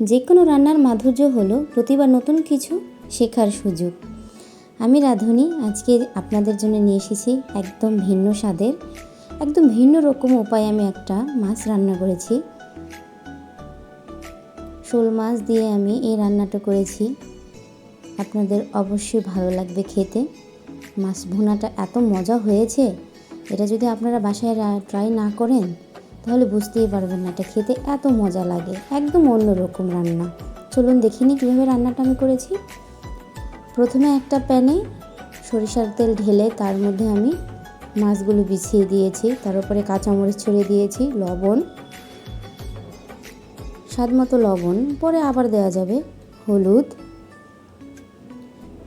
যে কোনো রান্নার মাধুর্য হলো প্রতিবার নতুন কিছু শেখার সুযোগ। আমি রাঁধুনি, আজকে আপনাদের জন্য নিয়ে এসেছি একদম ভিন্ন স্বাদের, একদম ভিন্ন রকম উপায়ে আমি একটা মাছ রান্না করেছি। শোল মাছ দিয়ে আমি এই রান্নাটা করেছি। আপনাদের অবশ্যই ভালো লাগবে খেতে। মাছ ভুনাটা এত মজা হয়েছে, এটা যদি আপনারা বাসায় ট্রাই না করেন তাহলে বুঝতেই পারবেন না, এটা খেতে এত মজা লাগে, একদম অন্য রকম রান্না। চলুন দেখিনি কীভাবে রান্নাটা আমি করেছি। প্রথমে একটা প্যানে সরিষার তেল ঢেলে তার মধ্যে আমি মাছগুলো বিছিয়ে দিয়েছি, তার উপরে কাঁচামরিচ ছড়িয়ে দিয়েছি, লবণ স্বাদ মতো লবণ, পরে আবার দেওয়া যাবে হলুদ,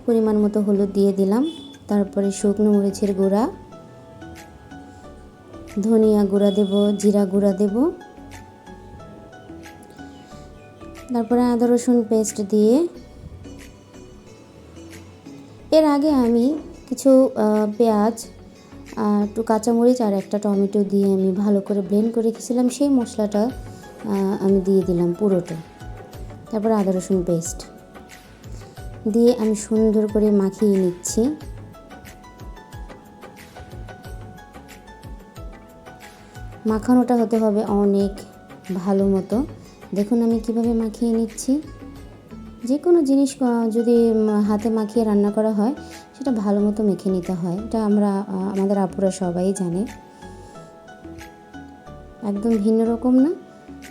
পরিমাণ মতো হলুদ দিয়ে দিলাম, তারপরে শুকনো মরিচের গুঁড়া ধনিয়া গুঁড়া দেব, জিরা গুঁড়া দেব। তারপরে আদা রসুন পেস্ট দিয়ে এর আগে আমি কিছু পেঁয়াজ একটু কাঁচামরিচ আর একটা টমেটো দিয়ে আমি ভালো করে ব্লেন্ড করে রেখেছিলাম। সেই মশলাটা আমি দিয়ে দিলাম পুরোটা। তারপর আদা রসুন পেস্ট দিয়ে আমি সুন্দর করে মাখিয়ে নিচ্ছি। মাখানোটা হতে হবে অনেক ভালো মতো। দেখুন আমি কীভাবে মাখিয়ে নিচ্ছি। যে কোনো জিনিস যদি হাতে মাখিয়ে রান্না করা হয়, সেটা ভালো মতো মেখে নিতে হয়। এটা আমরা আমাদের আপুরা সবাই জানে। একদম ভিন্ন রকম না,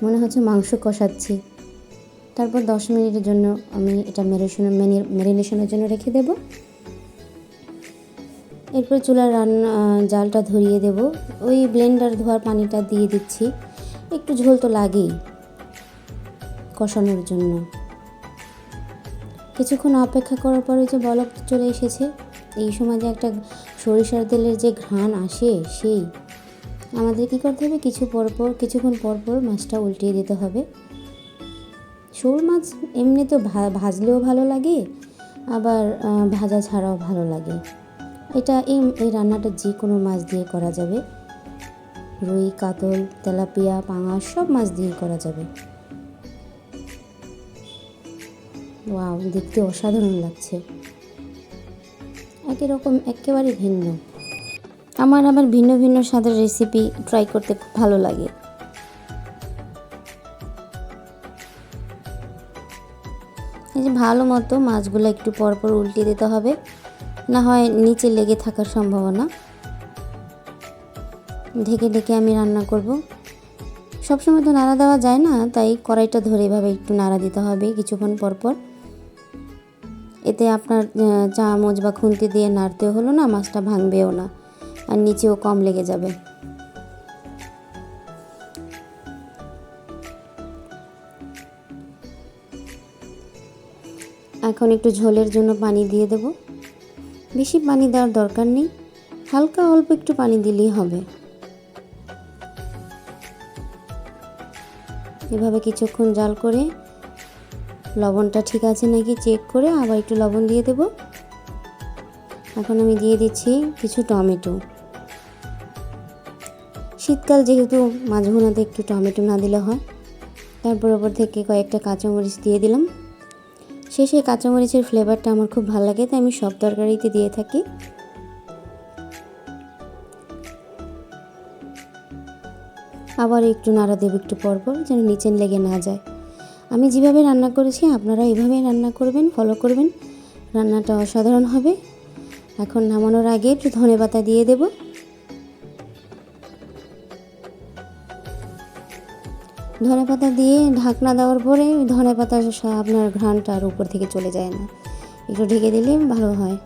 মনে হচ্ছে মাংস কষাচ্ছি। তারপর দশ মিনিটের জন্য আমি এটা ম্যারিনেশন ম্যারিনেশনের জন্য রেখে দেব। এরপর চুলার রান্না জালটা ধরিয়ে দেব। ওই ব্লেন্ডার ধোয়ার পানিটা দিয়ে দিচ্ছি। একটু ঝোল তো লাগেই কষানোর জন্য। কিছুক্ষণ অপেক্ষা করার পরে যে বলক চলে এসেছে, এই সময় যে একটা সরিষার তেলের যে ঘ্রাণ আসে, সেই। আমাদের কী করতে হবে? কিছু পরপর, কিছুক্ষণ পরপর মাছটা উল্টিয়ে দিতে হবে। শোল মাছ এমনি তো ভাজলেও ভালো লাগে, আবার ভাজা ছাড়াও ভালো লাগে। এটা এই এই রান্নাটা যে কোনো মাছ দিয়ে করা যাবে। রুই, কাতল, তেলাপিয়া, পাঙাশ সব মাছ দিয়ে করা যাবে। ওয়াও, দেখতে অসাধারণ লাগছে। একই রকম, একেবারে ভিন্ন। আমার আবার ভিন্ন ভিন্ন স্বাদের রেসিপি ট্রাই করতে খুব ভালো লাগে। এই যে ভালো মতো মাছগুলো একটু পরপর উল্টে দিতে হবে। না হয় নিচে লেগে থাকার সম্ভাবনা। ঢেকে ঢেকে আমি রান্না করব। সবসময় তো নাড়া দেওয়া যায় না, তাই কড়াইটা ধরে এভাবে একটু নাড়া দিতে হবে কিছুক্ষণ পরপর এতে আপনার চামচ বা খুন্তি দিয়ে নাড়তেও হলো না, মাছটা ভাঙবেও না, আর নিচেও কম লেগে যাবে। এখন একটু ঝোলের জন্য পানি দিয়ে দেব। বেশি পানি দেওয়ার দরকার নেই। হালকা অল্প একটু পানি দিলেই হবে। এভাবে কিছুক্ষণ জাল করে লবণটা ঠিক আছে নাকি চেক করে আবার একটু লবণ দিয়ে দেব। এখন আমি দিয়ে দিচ্ছি কিছু টমেটো। শীতকাল যেহেতু ভুনাতে একটু টমেটো না দিলে হয়, তারপর ওপর থেকে কয়েকটা কাঁচামরিচ দিয়ে দিলাম। শেষে কাঁচামরিচের ফ্লেভারটা আমার খুব ভালো লাগে, তাই আমি সব তরকারিতে দিয়ে থাকি। আবার একটু নাড়া দেব একটু পরপর যেন নিচেন লেগে না যায়। আমি যেভাবে রান্না করেছি, আপনারা এভাবেই রান্না করবেন ফলো করবেন। রান্নাটা অসাধারণ হবে। এখন নামানোর আগে একটু ধনে পাতা দিয়ে দেব। ধনে পাতা দিয়ে ঢাকনা দেওয়ার পরে ধনে পাতা আপনার ঘ্রাণটা আর উপর থেকে চলে যায় না। একটু ঢেকে দিলে ভালো হয়।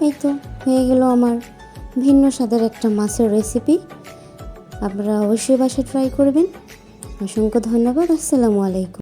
এই তো হয়ে গেল আমার ভিন্ন স্বাদের একটা মাছের রেসিপি আপনারা অবশ্যই বাসায় ট্রাই করবেন। অসংখ্য ধন্যবাদ। আসসালামু আলাইকুম।